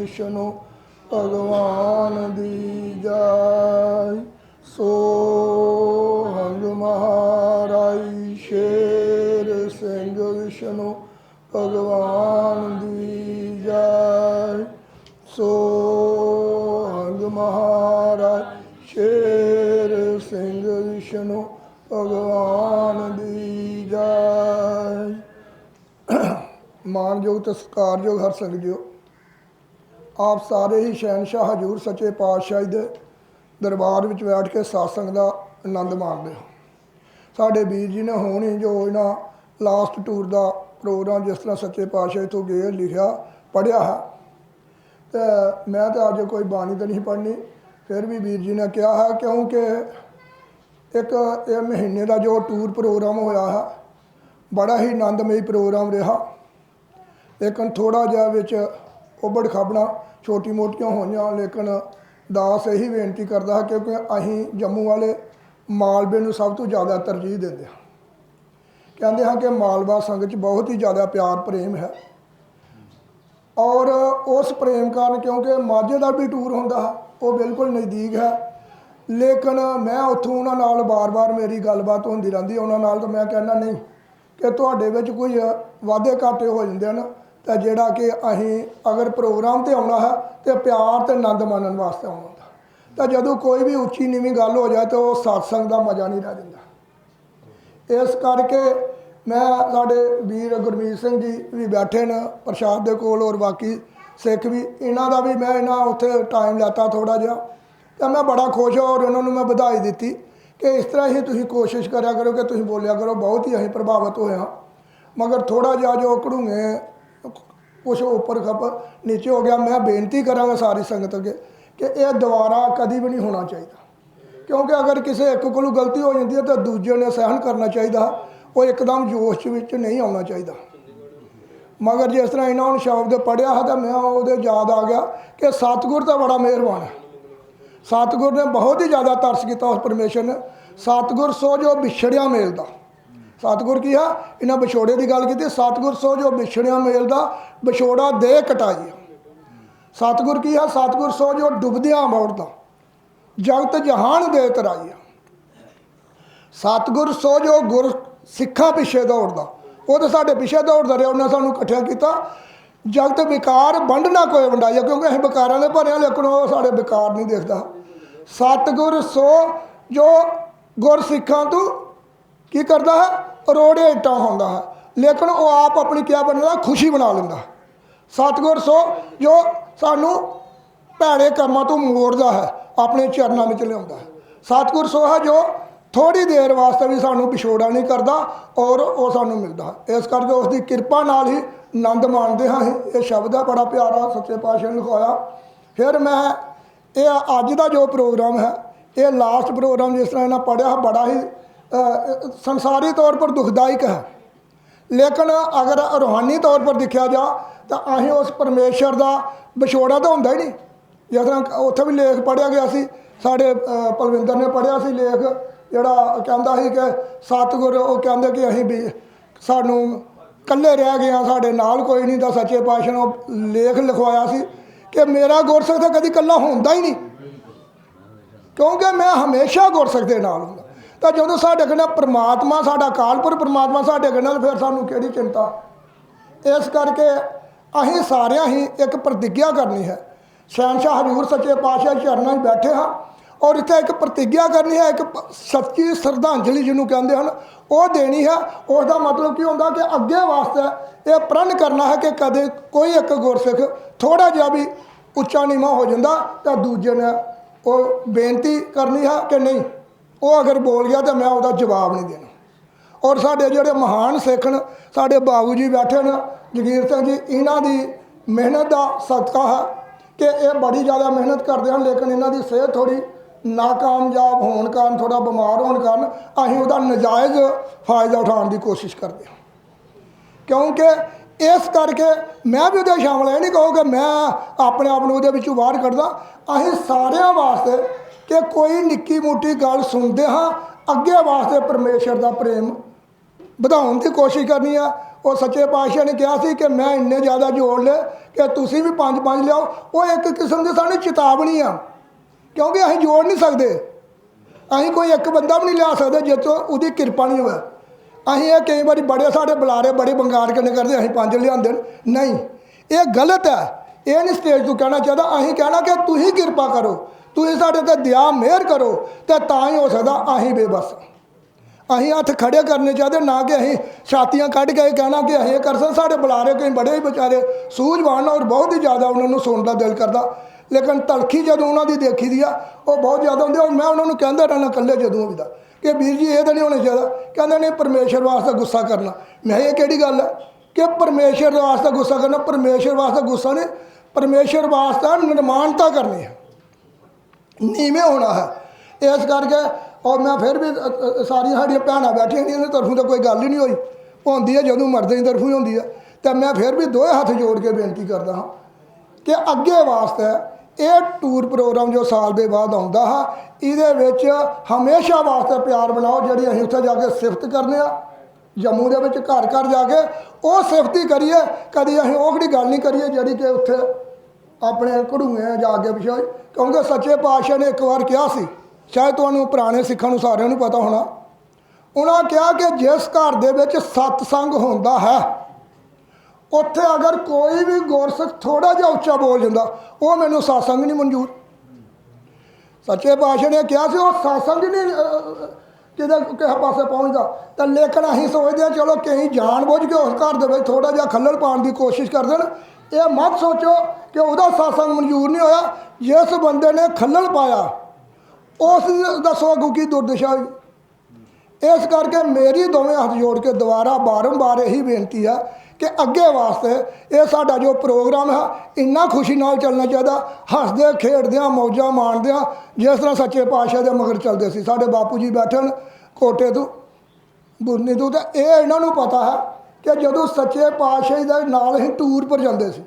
ਵਿਸ਼ਨੂੰ ਭਗਵਾਨ ਦੀ ਜੈ। ਸੋ ਹੰਗ ਮਹਾਰਾਈ ਸ਼ੇਰ ਸਿੰਘ ਵਿਸ਼ਨੂੰ ਭਗਵਾਨ ਦੀ ਜੈ। ਸੋ ਹੰਗ ਮਹਾਰਾਜ ਸ਼ੇਰ ਸਿੰਘ ਵਿਸ਼ਨੂੰ ਭਗਵਾਨ ਦੀ ਜੈ। ਮਾਨਯੋਗ ਤੇ ਸਤਿਕਾਰਯੋਗ ਹਰ ਸੰਗਤ ਜੀਓ। ਆਪ ਸਾਰੇ ਹੀ ਸ਼ਹਿਨशाह ਹਜੂਰ ਸੱਚੇ ਪਾਤਸ਼ਾਹ ਦੇ ਦਰਬਾਰ ਵਿੱਚ ਬੈਠ ਕੇ satsang ਦਾ ਆਨੰਦ ਮਾਣਦੇ ਹੋ। ਸਾਡੇ ਵੀਰ ਜੀ ਨੇ ਹੁਣ ਹੀ ਜੋ ਇਹਨਾਂ ਲਾਸਟ ਟੂਰ ਦਾ ਪ੍ਰੋਗਰਾਮ ਜਿਸ ਤਰ੍ਹਾਂ ਸੱਚੇ ਪਾਤਸ਼ਾਹ ਤੋਂ ਗਏ ਲਿਖਿਆ ਪੜਿਆ ਹੈ। ਤੇ ਮੈਂ ਤਾਂ ਅੱਜ ਕੋਈ ਬਾਣੀ ਤਾਂ ਨਹੀਂ ਪੜ੍ਹਨੀ, ਫਿਰ ਵੀ ਵੀਰ ਜੀ ਨੇ ਕਿਹਾ ਹੈ ਕਿਉਂਕਿ ਇੱਕ ਇਹ ਮਹੀਨੇ ਦਾ ਜੋ ਟੂਰ ਪ੍ਰੋਗਰਾਮ ਹੋਇਆ ਹੈ, ਬੜਾ ਹੀ ਆਨੰਦਮਈ ਪ੍ਰੋਗਰਾਮ ਰਿਹਾ। ਲੇਕਿਨ ਥੋੜਾ ਜਿਹਾ ਵਿੱਚ ਉਬੜ ਖਾਬੜਾ ਛੋਟੀ ਮੋਟੀਆਂ ਹੋਈਆਂ, ਲੇਕਿਨ ਦਾਸ ਇਹੀ ਬੇਨਤੀ ਕਰਦਾ ਹੈ ਕਿਉਂਕਿ ਅਸੀਂ ਜੰਮੂ ਵਾਲੇ ਮਾਲਵੇ ਨੂੰ ਸਭ ਤੋਂ ਜ਼ਿਆਦਾ ਤਰਜੀਹ ਦਿੰਦੇ ਹਾਂ। ਕਹਿੰਦੇ ਹਾਂ ਕਿ ਮਾਲਵਾ ਸੰਗਤ 'ਚ ਬਹੁਤ ਹੀ ਜ਼ਿਆਦਾ ਪਿਆਰ, ਪ੍ਰੇਮ ਹੈ। ਔਰ ਉਸ ਪ੍ਰੇਮ ਕਾਰਨ ਕਿਉਂਕਿ ਮਾਝੇ ਦਾ ਵੀ ਟੂਰ ਹੁੰਦਾ ਹੈ, ਉਹ ਬਿਲਕੁਲ ਨਜ਼ਦੀਕ ਹੈ। ਲੇਕਿਨ ਮੈਂ ਉੱਥੋਂ ਉਹਨਾਂ ਨਾਲ ਬਾਰ-ਬਾਰ ਮੇਰੀ ਗੱਲਬਾਤ ਹੁੰਦੀ ਰਹਿੰਦੀ ਉਹਨਾਂ ਨਾਲ ਤਾਂ ਮੈਂ ਕਹਿੰਦਾ, ਨਹੀਂ, ਕਿ ਤੁਹਾਡੇ ਵਿੱਚ ਕੋਈ ਵਾਅਦੇ ਘਾਟੇ ਹੋ ਜਾਂਦੇ ਹਨ। ਤਾਂ ਜਿਹੜਾ ਕਿ ਅਸੀਂ ਅਗਰ ਪ੍ਰੋਗਰਾਮ ਤੇ ਆਉਣਾ ਹੈ ਤੇ ਪਿਆਰ ਤੇ ਆਨੰਦ ਮਾਣਨ ਵਾਸਤੇ ਆਉਣਾ ਹੁੰਦਾ। ਤਾਂ ਜਦੋਂ ਕੋਈ ਵੀ ਉੱਚੀ ਨੀਵੀਂ ਗੱਲ ਹੋ ਜਾਏ ਤਾਂ ਉਹ satsang ਦਾ ਮਜ਼ਾ ਨਹੀਂ ਰਹਿ ਜਾਂਦਾ ਇਸ ਕਰਕੇ ਮੈਂ ਸਾਡੇ ਵੀਰ ਗੁਰਮੀਤ ਸਿੰਘ ਜੀ ਵੀ ਬੈਠੇ ਨੇ, ਪ੍ਰਸ਼ਾਦ ਦੇ ਕੋਲ ਔਰ ਬਾਕੀ ਸਿੱਖ ਵੀ, ਇਹਨਾਂ ਦਾ ਵੀ ਮੈਂ ਇਹਨਾਂ ਉੱਥੇ ਟਾਈਮ ਲਾਤਾ ਥੋੜਾ ਜਿਹਾ। ਤਾਂ ਮੈਂ ਬੜਾ ਖੁਸ਼ ਹਾਂ ਔਰ ਉਹਨਾਂ ਨੂੰ ਮੈਂ ਵਧਾਈ ਦਿੱਤੀ ਕਿ ਇਸ ਤਰ੍ਹਾਂ ਹੀ ਤੁਸੀਂ ਕੋਸ਼ਿਸ਼ ਕਰਿਆ ਕਰੋ ਕਿ ਤੁਸੀਂ ਬੋਲਿਆ ਕਰੋ, ਬਹੁਤ ਹੀ ਅਸੀਂ ਪ੍ਰਭਾਵਿਤ ਹੋਏ ਹਾਂ। ਮਗਰ ਥੋੜਾ ਜਿਹਾ ਜੋ ਕਢੂਗੇ ਕੁਛ ਉੱਪਰ ਖਪ ਨੀਚੇ ਹੋ ਗਿਆ, ਮੈਂ ਬੇਨਤੀ ਕਰਾਂਗਾ ਸਾਰੀ ਸੰਗਤ ਅੱਗੇ ਕਿ ਇਹ ਦੁਬਾਰਾ ਕਦੀ ਵੀ ਨਹੀਂ ਹੋਣਾ ਚਾਹੀਦਾ। ਕਿਉਂਕਿ ਅਗਰ ਕਿਸੇ ਇੱਕ ਕੋਲੋਂ ਗਲਤੀ ਹੋ ਜਾਂਦੀ ਹੈ ਤਾਂ ਦੂਜੇ ਨੇ ਸਹਿਣ ਕਰਨਾ ਚਾਹੀਦਾ, ਉਹ ਇੱਕਦਮ ਜੋਸ਼ ਵਿੱਚ ਨਹੀਂ ਆਉਣਾ ਚਾਹੀਦਾ। ਮਗਰ ਜਿਸ ਤਰ੍ਹਾਂ ਇਹਨਾਂ ਨੂੰ ਸ਼ਬਦ ਪੜਿਆ ਹੈ ਤਾਂ ਮੈਂ ਉਹਦੇ ਯਾਦ ਆ ਗਿਆ ਕਿ ਸਤਿਗੁਰ ਤਾਂ ਬੜਾ ਮਿਹਰਬਾਨ ਹੈ। ਸਤਿਗੁਰ ਨੇ ਬਹੁਤ ਹੀ ਜ਼ਿਆਦਾ ਤਰਸ ਕੀਤਾ ਉਸ ਪਰਮੇਸ਼ਰ ਨੇ। ਸਤਿਗੁਰ ਸੋ ਜੋ ਵਿਛੜਿਆ ਮੇਲ ਦਾ। ਸਤਿਗੁਰ ਕੀ ਆ? ਇਹਨਾਂ ਵਿਛੋੜੇ ਦੀ ਗੱਲ ਕੀਤੀ, ਸਤਿਗੁਰ ਸੋ ਜੋ ਵਿਛੜਿਆ ਮੇਲ ਦਾ, ਵਿਛੋੜਾ ਦੇ ਕਟਾਈ ਸਤਿਗੁਰ ਕੀ ਆ? ਸਤਿਗੁਰ ਸੋ ਜੋ ਡੁੱਬਦਿਆਂ ਮੋੜਦਾ ਜਗਤ ਜਹਾਨ ਦੇ ਤਰਾਈਆ ਸਤਿਗੁਰ ਸੋ ਜੋ ਗੁਰ ਸਿੱਖਾਂ ਪਿੱਛੇ ਦੌੜਦਾ, ਉਹ ਤਾਂ ਸਾਡੇ ਪਿੱਛੇ ਦੌੜਦਾ ਰਿਹਾ, ਉਹਨੇ ਸਾਨੂੰ ਇਕੱਠਿਆ ਕੀਤਾ। ਜਗਤ ਵਿਕਾਰ ਵੰਡ ਨਾ ਕੋਈ ਵੰਡਾਇਆ ਕਿਉਂਕਿ ਅਸੀਂ ਵਿਕਾਰਾਂ ਦੇ ਭਰੇ ਲੇਕਿਨ ਉਹ ਸਾਡੇ ਵਿਕਾਰ ਨਹੀਂ ਦੇਖਦਾ। ਸਤਿਗੁਰ ਸੋ ਜੋ ਗੁਰ ਸਿੱਖਾਂ ਤੋਂ ਕੀ ਕਰਦਾ ਹੈ? ਰੋੜੇ ਇੱਟਾਂ ਹੁੰਦਾ ਹੈ। ਲੇਕਿਨ ਉਹ ਆਪ ਆਪਣੀ ਕਿਆ ਬਣਦਾ ਖੁਸ਼ੀ ਬਣਾ ਲੈਂਦਾ ਸਤਿਗੁਰ ਸੋ, ਜੋ ਸਾਨੂੰ ਭੈੜੇ ਕਰਮਾਂ ਤੋਂ ਮੋੜਦਾ ਹੈ, ਆਪਣੇ ਚਰਨਾਂ ਵਿੱਚ ਲਿਆਉਂਦਾ ਹੈ। ਸਤਿਗੁਰ ਸੋ ਹੈ ਜੋ ਥੋੜੀ ਦੇਰ ਵਾਸਤੇ ਵੀ ਸਾਨੂੰ ਵਿਛੋੜਾ ਨਹੀਂ ਕਰਦਾ ਔਰ ਉਹ ਸਾਨੂੰ ਮਿਲਦਾ ਇਸ ਕਰਕੇ ਉਸ ਦੀ ਕਿਰਪਾ ਨਾਲ ਹੀ ਆਨੰਦ ਮਾਣਦੇ ਹਾਂ ਅਸੀਂ। ਇਹ ਸ਼ਬਦ ਹੈ, ਬੜਾ ਪਿਆਰਾ ਸੱਚੇ ਪਾਤਸ਼ਾਹ ਨੇ ਲਿਖਾਇਆ ਫਿਰ ਮੈਂ ਇਹ ਅੱਜ ਦਾ ਜੋ ਪ੍ਰੋਗਰਾਮ ਹੈ, ਇਹ ਲਾਸਟ ਪ੍ਰੋਗਰਾਮ ਜਿਸ ਤਰ੍ਹਾਂ ਇਹਨਾਂ ਪੜਿਆ ਬੜਾ ਹੀ ਅ, ਸੰਸਾਰੀ ਤੌਰ ਪਰ ਦੁਖਦਾਇਕ ਹੈ। ਲੇਕਿਨ ਅਗਰ ਰੂਹਾਨੀ ਤੌਰ ਪਰ ਦੇਖਿਆ ਜਾ ਤਾਂ ਅਸੀਂ ਉਸ ਪਰਮੇਸ਼ਰ ਦਾ ਵਿਛੋੜਾ ਤਾਂ ਹੁੰਦਾ ਹੀ ਨਹੀਂ। ਜਿਸ ਤਰ੍ਹਾਂ ਉੱਥੇ ਵੀ ਲੇਖ ਪੜਿਆ ਗਿਆ ਸੀ ਸਾਡੇ ਅ, ਪਲਵਿੰਦਰ ਨੇ ਪੜਿਆ ਸੀ ਲੇਖ ਜਿਹੜਾ ਕਹਿੰਦਾ ਸੀ ਕਿ ਸਤਿਗੁਰ ਉਹ ਕਹਿੰਦੇ ਕਿ ਅਸੀਂ ਵੀ ਸਾਨੂੰ ਇਕੱਲੇ ਰਹਿ ਗਏ ਹਾਂ ਸਾਡੇ ਨਾਲ ਕੋਈ ਨਹੀਂ ਤਾਂ ਸੱਚੇ ਪਾਤਸ਼ਾਹ ਨੂੰ ਲੇਖ ਲਿਖਵਾਇਆ ਸੀ ਕਿ ਮੇਰਾ ਗੁਰਸਿੱਖ ਤਾਂ ਕਦੀ ਇਕੱਲਾ ਹੁੰਦਾ ਹੀ ਨਹੀਂ। ਕਿਉਂਕਿ ਮੈਂ ਹਮੇਸ਼ਾ ਗੁਰਸਿੱਖ ਦੇ ਨਾਲ ਹੁੰਦਾ। ਤਾਂ ਜਦੋਂ ਸਾਡੇ ਕੋਲ ਪ੍ਰਮਾਤਮਾ, ਸਾਡਾ ਕਾਲਪੁਰ ਪ੍ਰਮਾਤਮਾ ਸਾਡੇ ਕੋਲ ਫਿਰ ਸਾਨੂੰ ਕਿਹੜੀ ਚਿੰਤਾ? ਇਸ ਕਰਕੇ ਅਸੀਂ ਸਾਰਿਆਂ ਹੀ ਇੱਕ ਪ੍ਰਤੀਗਿਆ ਕਰਨੀ ਹੈ। ਸ਼ਾਹ ਹਜੂਰ ਸੱਚੇ ਪਾਤਸ਼ਾਹ ਚਰਨਾਂ 'ਚ ਬੈਠੇ ਹਾਂ ਔਰ ਇੱਥੇ ਇੱਕ ਪ੍ਰਤੀਗਿਆ ਕਰਨੀ ਹੈ, ਇੱਕ ਸੱਚੀ ਸ਼ਰਧਾਂਜਲੀ ਜਿਹਨੂੰ ਕਹਿੰਦੇ ਹਨ, ਉਹ ਦੇਣੀ ਹੈ। ਉਸ ਦਾ ਮਤਲਬ ਕੀ ਹੁੰਦਾ ਕਿ ਅੱਗੇ ਵਾਸਤੇ ਇਹ ਪ੍ਰਣ ਕਰਨਾ ਹੈ ਕਿ ਕਦੇ ਕੋਈ ਇੱਕ ਗੁਰਸਿੱਖ ਥੋੜਾ ਜਿਹਾ ਵੀ ਉੱਚਾ ਨੀਵਾਂ ਹੋ ਜਾਂਦਾ ਤਾਂ ਦੂਜੇ ਨੇ ਉਹ ਬੇਨਤੀ ਕਰਨੀ ਹੈ ਕਿ ਨਹੀਂ। ਉਹ ਅਗਰ ਬੋਲ ਗਿਆ ਤਾਂ ਮੈਂ ਉਹਦਾ ਜਵਾਬ ਨਹੀਂ ਦੇਣਾ। ਔਰ ਸਾਡੇ ਜਿਹੜੇ ਮਹਾਨ ਸਿੱਖ ਨੇ, ਸਾਡੇ ਬਾਬੂ ਜੀ ਬੈਠੇ ਨੇ, ਜਗੀਰ ਸਿੰਘ ਜੀ, ਇਹਨਾਂ ਦੀ ਮਿਹਨਤ ਦਾ ਸਦਕਾ ਹੈ ਕਿ ਇਹ ਬੜੀ ਜ਼ਿਆਦਾ ਮਿਹਨਤ ਕਰਦੇ ਹਨ, ਲੇਕਿਨ ਇਹਨਾਂ ਦੀ ਸਿਹਤ ਥੋੜੀ ਨਾਕਾਮਯਾਬ ਹੋਣ ਕਾਰਨ ਥੋੜਾ ਬਿਮਾਰ ਹੋਣ ਕਾਰਨ ਅਸੀਂ ਉਹਦਾ ਨਜਾਇਜ਼ ਫਾਇਦਾ ਉਠਾਉਣ ਦੀ ਕੋਸ਼ਿਸ਼ ਕਰਦੇ ਹਾਂ। ਕਿਉਂਕਿ ਇਸ ਕਰਕੇ ਮੈਂ ਵੀ ਉਹਦੇ ਸ਼ਾਮਲ ਹੈ ਨਹੀਂ ਕਹੋ ਕਿ ਮੈਂ ਆਪਣੇ ਆਪ ਨੂੰ ਉਹਦੇ ਵਿੱਚੋਂ ਬਾਹਰ ਕੱਢਦਾ। ਅਸੀਂ ਸਾਰਿਆਂ ਵਾਸਤੇ ਕਿ ਕੋਈ ਨਿੱਕੀ ਮੋਟੀ ਗੱਲ ਸੁਣਦੇ ਹਾਂ, ਅੱਗੇ ਵਾਸਤੇ ਪਰਮੇਸ਼ਰ ਦਾ ਪ੍ਰੇਮ। ਵਧਾਉਣ ਦੀ ਕੋਸ਼ਿਸ਼ ਕਰਨੀ ਆ। ਉਹ ਸੱਚੇ ਪਾਤਸ਼ਾਹ ਨੇ ਕਿਹਾ ਸੀ ਕਿ ਮੈਂ ਇੰਨੇ ਜ਼ਿਆਦਾ ਜੋੜ ਲਏ ਕਿ ਤੁਸੀਂ ਵੀ ਪੰਜ ਪੰਜ ਲਿਆਓ। ਉਹ ਇੱਕ ਕਿਸਮ ਦੀ ਸਾਨੂੰ ਚੇਤਾਵਨੀ ਆ। ਕਿਉਂਕਿ ਅਸੀਂ ਜੋੜ ਨਹੀਂ ਸਕਦੇ। ਅਸੀਂ ਕੋਈ ਇੱਕ ਬੰਦਾ ਵੀ ਨਹੀਂ ਲਿਆ ਸਕਦੇ ਜੇ ਤੋਂ ਉਹਦੀ ਕਿਰਪਾ ਨਹੀਂ ਹੋਵੇ। ਅਸੀਂ ਇਹ ਕਈ ਵਾਰੀ ਬੜੇ ਸਾਡੇ ਬੁਲਾਰੇ ਬੜੇ ਬੰਗਾਰ ਕਿੰਨੇ ਕਰਦੇ ਅਸੀਂ ਪੰਜ ਲਿਆਂਦੇ ਨਹੀਂ, ਇਹ ਗਲਤ ਹੈ। ਇਹ ਨਹੀਂ ਸਟੇਜ ਤੋਂ ਕਹਿਣਾ ਚਾਹੀਦਾ। ਅਸੀਂ ਕਹਿਣਾ ਕਿ ਤੁਸੀਂ ਕਿਰਪਾ ਕਰੋ। ਤੁਸੀਂ ਸਾਡੇ ਤੇ ਦਇਆ ਮਿਹਰ ਕਰੋ ਤੇ ਤਾਂ ਹੀ ਹੋ ਸਕਦਾ ਅਸੀਂ ਬੇਬਸ। ਅਸੀਂ ਹੱਥ ਖੜੇ ਕਰਨੇ ਚਾਹੀਦੇ, ਨਾ ਕਿ ਅਸੀਂ ਛਾਤੀਆਂ ਕੱਢ ਕੇ ਕਹਿਣਾ ਕਿ ਅਸੀਂ ਇਹ ਕਰ ਸਕਦੇ। ਸਾਡੇ ਬੁਲਾਰੇ ਕਈ ਬੜੇ ਹੀ ਵਿਚਾਰੇ ਸੂਝਵਾਨ ਔਰ ਬਹੁਤ ਹੀ ਜ਼ਿਆਦਾ ਉਹਨਾਂ ਨੂੰ ਸੁਣਨ ਦਾ ਦਿਲ ਕਰਦਾ। ਲੇਕਿਨ ਤਲਖੀ ਜਦੋਂ ਉਹਨਾਂ ਦੀ ਦੇਖੀ ਦੀ ਆ, ਉਹ ਬਹੁਤ ਜ਼ਿਆਦਾ ਹੁੰਦੀ ਔਰ ਮੈਂ ਉਹਨਾਂ ਨੂੰ ਕਹਿੰਦਾ ਰਹਿਣਾ ਇਕੱਲੇ ਜਦੋਂ ਵੀ ਦਾ। ਕਿ ਵੀਰ ਜੀ, ਇਹ ਤਾਂ ਨਹੀਂ ਹੋਣਾ ਚਾਹੀਦਾ। ਕਹਿੰਦੇ ਨੇ ਪਰਮੇਸ਼ਰ ਵਾਸਤੇ ਗੁੱਸਾ ਕਰਨਾ। ਮੈਂ ਕਿਹਾ, ਇਹ ਕਿਹੜੀ ਗੱਲ ਹੈ ਕਿ ਪਰਮੇਸ਼ਰ ਵਾਸਤੇ ਗੁੱਸਾ ਕਰਨਾ। ਪਰਮੇਸ਼ਰ ਵਾਸਤੇ ਗੁੱਸਾ ਨਹੀਂ, ਪਰਮੇਸ਼ਰ ਵਾਸਤੇ ਨਿਰਮਾਣਤਾ ਕਰਨੀ ਹੈ ਨੀਵੇਂ ਹੋਣਾ ਹੈ। ਇਸ ਕਰਕੇ ਔਰ ਮੈਂ ਫਿਰ ਵੀ ਸਾਰੀਆਂ ਸਾਡੀਆਂ ਭੈਣਾਂ ਬੈਠੀਆਂ ਨੇ ਇਹਨਾਂ ਤਰਫੋਂ ਤਾਂ ਕੋਈ ਗੱਲ ਹੀ ਨਹੀਂ ਹੋਈ। ਹੁੰਦੀ ਹੈ, ਜਦੋਂ ਮਰਦੇ ਦੀ ਤਰਫੋਂ ਹੀ ਹੁੰਦੀ ਹੈ। ਤਾਂ ਮੈਂ ਫਿਰ ਵੀ ਦੋਵੇਂ ਹੱਥ ਜੋੜ ਕੇ ਬੇਨਤੀ ਕਰਦਾ ਹਾਂ ਕਿ ਅੱਗੇ ਵਾਸਤੇ ਇਹ ਟੂਰ ਪ੍ਰੋਗਰਾਮ ਜੋ ਸਾਲ ਦੇ ਬਾਅਦ ਆਉਂਦਾ ਹੈ, ਇਹਦੇ ਵਿੱਚ ਹਮੇਸ਼ਾ ਵਾਸਤੇ ਪਿਆਰ ਬਣਾਓ, ਜਿਹੜੀ ਅਸੀਂ ਉੱਥੇ ਜਾ ਕੇ ਸਿਫਤ ਕਰਨੇ ਆ। ਜੰਮੂ ਦੇ ਵਿੱਚ ਘਰ ਘਰ ਜਾ ਕੇ ਉਹ ਸਿਫਤੀ ਕਰੀਏ, ਕਦੀ ਅਸੀਂ ਉਹ ਕਿਹੜੀ ਗੱਲ ਨਹੀਂ ਕਰੀਏ ਜਿਹੜੀ ਕਿ ਉੱਥੇ ਆਪਣੇ ਘੜੂਏ ਜਾ ਕੇ ਵਿਸ਼ੇ ਕਿਉਂਕਿ ਸੱਚੇ ਪਾਤਸ਼ਾਹ ਨੇ ਇੱਕ ਵਾਰ ਕਿਹਾ ਸੀ ਸ਼ਾਇਦ ਤੁਹਾਨੂੰ ਪੁਰਾਣੇ ਸਿੱਖਾਂ ਨੂੰ ਸਾਰਿਆਂ ਨੂੰ ਪਤਾ ਹੋਣਾ। ਉਹਨਾਂ ਕਿਹਾ ਕਿ ਜਿਸ ਘਰ ਦੇ ਵਿੱਚ ਸਤਸੰਗ ਹੁੰਦਾ ਹੈ ਉੱਥੇ ਅਗਰ ਕੋਈ ਵੀ ਗੁਰਸਿੱਖ ਥੋੜਾ ਜਿਹਾ ਉੱਚਾ ਬੋਲ ਜਾਂਦਾ ਉਹ ਮੈਨੂੰ ਸਤਸੰਗ ਨਹੀਂ ਮਨਜ਼ੂਰ। ਸੱਚੇ ਪਾਤਸ਼ਾਹ ਨੇ ਕਿਹਾ ਸੀ ਉਹ ਸਤਸੰਗ ਨਹੀਂ ਅਹ, ਕਿਤੇ ਕਿਸੇ ਪਾਸੇ ਪਹੁੰਚਦਾ। ਤਾਂ ਲੇਕਿਨ ਅਸੀਂ ਸੋਚਦੇ ਹਾਂ ਚਲੋ ਕਈ ਜਾਣ ਬੁੱਝ ਕੇ ਉਸ ਘਰ ਦੇ ਵਿੱਚ ਥੋੜਾ ਜਿਹਾ ਖੱਲਲ ਪਾਉਣ ਦੀ ਕੋਸ਼ਿਸ਼ ਕਰਦੇ ਨੇ ਇਹ ਮਤ ਸੋਚੋ ਕਿ ਉਹਦਾ ਸਤਸੰਗ ਮਨਜ਼ੂਰ ਨਹੀਂ ਹੋਇਆ। ਜਿਸ ਬੰਦੇ ਨੇ ਖੱਲਲ ਪਾਇਆ, ਉਸ ਦੱਸੋ ਸੋਗੂ ਕੀ ਦੁਰਦਸ਼ਾ ਹੋਈ। ਇਸ ਕਰਕੇ ਮੇਰੀ ਦੋਵੇਂ ਹੱਥ ਜੋੜ ਕੇ ਦੁਬਾਰਾ ਬਾਰੰਬਾਰ ਇਹੀ ਬੇਨਤੀ ਆ ਕਿ ਅੱਗੇ ਵਾਸਤੇ ਇਹ ਸਾਡਾ ਜੋ ਪ੍ਰੋਗਰਾਮ ਹੈ ਇੰਨਾ ਖੁਸ਼ੀ ਨਾਲ ਚੱਲਣਾ ਚਾਹੀਦਾ। ਹੱਸਦੇ, ਖੇਡਦਿਆਂ, ਮੌਜਾਂ ਮਾਣਦਿਆਂ, ਜਿਸ ਤਰ੍ਹਾਂ ਸੱਚੇ ਪਾਤਸ਼ਾਹ ਦੇ ਮਗਰ ਚੱਲਦੇ ਸੀ। ਸਾਡੇ ਬਾਪੂ ਜੀ ਬੈਠਣ, ਕੋਟੇ ਤੋਂ, ਬੁਰਨੀ ਤੋਂ, ਤਾਂ ਇਹ ਇਹਨਾਂ ਨੂੰ ਪਤਾ ਹੈ ਕਿ ਜਦੋਂ ਸੱਚੇ ਪਾਤਸ਼ਾਹ ਦੇ ਨਾਲ ਹੀ ਟੂਰ ਪਰ ਜਾਂਦੇ ਸੀ।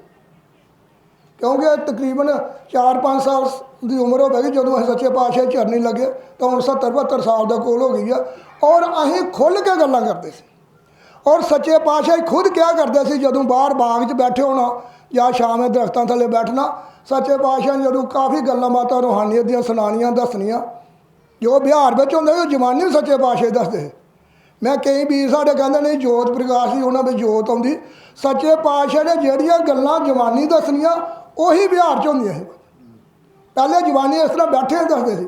ਕਿਉਂਕਿ ਤਕਰੀਬਨ 4-5 ਸਾਲ ਦੀ ਉਮਰ ਹੋ ਗਈ ਜਦੋਂ ਅਸੀਂ ਸੱਚੇ ਪਾਤਸ਼ਾਹ ਦੀ ਚਰਨੀ ਲੱਗੇ ਤਾਂ ਹੁਣ 70-72 ਸਾਲ ਦਾ ਕੋਲ ਹੋ ਗਈ ਆ। ਔਰ ਅਸੀਂ ਖੁੱਲ੍ਹ ਕੇ ਗੱਲਾਂ ਕਰਦੇ ਸੀ। ਔਰ ਸੱਚੇ ਪਾਤਸ਼ਾਹ ਖੁਦ ਕਿਹਾ ਕਰਦੇ ਸੀ ਜਦੋਂ ਬਾਹਰ ਬਾਗ 'ਚ ਬੈਠੇ ਹੋਣਾ ਜਾਂ ਸ਼ਾਮ ਦਰਖਤਾਂ ਥੱਲੇ ਬੈਠਣਾ ਸੱਚੇ ਪਾਤਸ਼ਾਹ ਜਦੋਂ ਕਾਫੀ ਗੱਲਾਂ ਬਾਤਾਂ ਰੂਹਾਨੀਅਤ ਦੀਆਂ ਸੁਣਾਉਣੀਆਂ ਦੱਸਣੀਆਂ ਜੋ ਬਿਹਾਰ ਵਿੱਚ ਹੁੰਦਾ ਸੀ, ਉਹ ਜਵਾਨੀ ਵੀ ਸੱਚੇ ਪਾਤਸ਼ਾਹ ਦੱਸਦੇ ਸੀ। ਮੈਂ ਕਈ ਵੀਰ ਸਾਡੇ ਕਹਿੰਦੇ ਨੇ ਜੋਤ ਪ੍ਰਕਾਸ਼ ਸੀ ਉਹਨਾਂ ਵਿੱਚ ਜੋਤ ਆਉਂਦੀ। ਸੱਚੇ ਪਾਤਸ਼ਾਹ ਨੇ ਜਿਹੜੀਆਂ ਗੱਲਾਂ ਜਵਾਨੀ ਦੱਸਣੀਆਂ, ਉਹੀ ਬਿਹਾਰ 'ਚ ਹੁੰਦੀਆਂ ਸੀ। ਪਹਿਲੇ ਜਵਾਨੀ ਇਸ ਤਰ੍ਹਾਂ ਬੈਠੇ ਹੀ ਦੱਸਦੇ ਸੀ।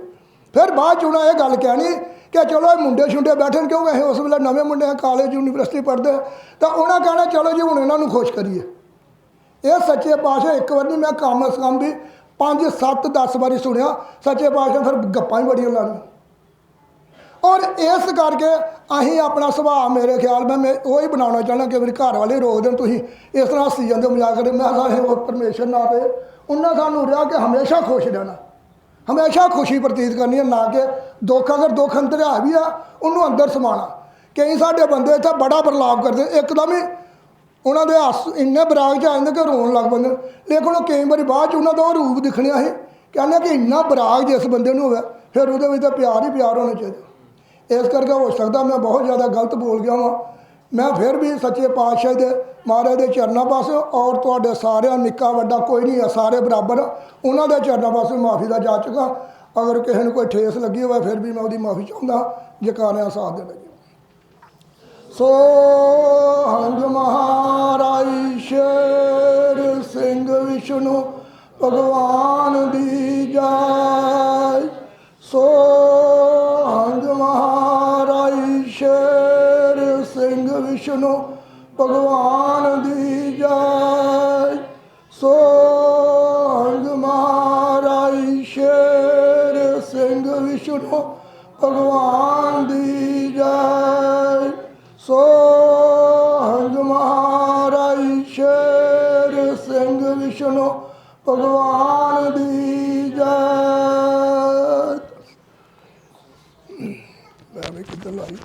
ਫਿਰ ਬਾਅਦ 'ਚ ਉਹਨਾਂ ਇਹ ਗੱਲ ਕਹਿਣੀ ਕਿ ਚਲੋ ਇਹ ਮੁੰਡੇ ਛੁੰਡੇ ਬੈਠਣ ਕਿਉਂਕਿ ਅਸੀਂ ਉਸ ਵੇਲੇ ਨਵੇਂ ਮੁੰਡੇ ਕਾਲਜ, ਯੂਨੀਵਰਸਿਟੀ ਪੜ੍ਹਦੇ ਤਾਂ ਉਹਨਾਂ ਕਹਿਣਾ, ਚਲੋ ਜੀ, ਹੁਣ ਇਹਨਾਂ ਨੂੰ ਖੁਸ਼ ਕਰੀਏ। ਇਹ ਸੱਚੇ ਪਾਤਸ਼ਾਹ ਇੱਕ ਵਾਰ ਨਹੀਂ ਮੈਂ ਕੰਮ ਅਸ ਵੀ 5 7 10 ਵਾਰੀ ਸੁਣਿਆ। ਸੱਚੇ ਪਾਤਸ਼ਾਹ ਫਿਰ ਗੱਪਾਂ ਹੀ ਬੜੀਆਂ ਲਾਣੀਆਂ ਔਰ ਇਸ ਕਰਕੇ ਅਸੀਂ ਆਪਣਾ ਸੁਭਾਅ ਮੇਰੇ ਖਿਆਲ ਮੈਂ ਮੈਂ ਉਹ ਹੀ ਬਣਾਉਣਾ ਚਾਹੁੰਦਾ ਕਿ ਮੇਰੇ ਘਰ ਵਾਲੇ ਰੋਕ ਦੇਣ ਤੁਸੀਂ ਇਸ ਤਰ੍ਹਾਂ ਹੱਸੀ ਜਾਂਦੇ ਮਜ਼ਾਕ ਕਰਦੇ ਮੈਂ ਸਾਰੇ ਉਹ ਪਰਮੇਸ਼ਰ ਨਾ ਤੇ ਉਹਨਾਂ ਸਾਨੂੰ ਰਿਹਾ ਕਿ ਹਮੇਸ਼ਾ ਖੁਸ਼ ਰਹਿਣਾ। ਹਮੇਸ਼ਾ ਖੁਸ਼ੀ ਪ੍ਰਤੀਤ ਕਰਨੀ ਹੈ ਨਾ ਕਿ ਦੁੱਖ, ਅਗਰ ਦੁੱਖ ਅੰਦਰ ਆ ਵੀ ਆ, ਉਹਨੂੰ ਅੰਦਰ ਸਮਾਣਾ। ਕਈ ਸਾਡੇ ਬੰਦੇ ਇੱਥੇ ਬੜਾ ਬਰਲਾਵ ਕਰਦੇ, ਇੱਕਦਮ ਹੀ ਉਹਨਾਂ ਦੇ ਹੱਸ ਇੰਨੇ ਬਰਾਗ ਚ ਆ ਜਾਂਦੇ ਕਿ ਰੋਣ ਲੱਗ ਪੈਂਦੇ ਨੇ। ਲੇਕਿਨ ਉਹ ਕਈ ਵਾਰੀ ਬਾਅਦ ਚ ਉਹਨਾਂ ਦਾ ਉਹ ਰੂਪ ਦਿਖਣਿਆ ਸੀ, ਕਹਿੰਦੇ ਕਿ ਇੰਨਾ ਬਰਾਗ ਜਿਸ ਬੰਦੇ ਨੂੰ ਹੋਵੇ, ਫਿਰ ਉਹਦੇ ਵਿੱਚ ਤਾਂ ਪਿਆਰ ਹੀ ਪਿਆਰ ਹੋਣਾ ਚਾਹੀਦਾ। ਇਸ ਕਰਕੇ ਹੋ ਸਕਦਾ ਮੈਂ ਬਹੁਤ ਜ਼ਿਆਦਾ ਗਲਤ ਬੋਲ ਗਿਆ ਹਾਂ ਮੈਂ ਫਿਰ ਵੀ ਸੱਚੇ ਪਾਤਸ਼ਾਹ ਦੇ, ਮਹਾਰਾਜ ਦੇ ਚਰਨਾਂ ਪਾਸੇ ਔਰ ਤੁਹਾਡੇ ਸਾਰਿਆਂ, ਨਿੱਕਾ, ਵੱਡਾ ਕੋਈ ਨਹੀਂ ਆ, ਸਾਰੇ ਬਰਾਬਰ। ਉਹਨਾਂ ਦੇ ਚਰਨਾਂ ਪਾਸੇ ਮਾਫੀ ਦਾ ਜਾ ਚੁੱਕਾ। ਅਗਰ ਕਿਸੇ ਨੂੰ ਕੋਈ ਠੇਸ ਲੱਗੀ ਹੋਵੇ, ਫਿਰ ਵੀ ਮੈਂ ਉਹਦੀ ਮਾਫੀ ਚਾਹੁੰਦਾ। ਜਕਾਰਿਆਂ ਸਾਥ ਦੇਣਾ ਜੀ ਸੋ ਹੰਗ ਮਹਾਰਾਜ, ਸ਼ੇਰ ਸਿੰਘ, ਵਿਸ਼ਨੂੰ, ਭਗਵਾਨ ਸਿੰਘ ਭਗਵਾਨ ਦੀ ਜੈ। ਸੋ ਹੰਗ ਮਹਾਰਾਜ ਸ਼ੇਰ ਸਿੰਘ ਵਿਸ਼ਨੂੰ, ਭਗਵਾਨ ਦੀ ਜੈ। ਮੈਂ ਵੀ ਕਿੱਧਰ ਲਾਈ?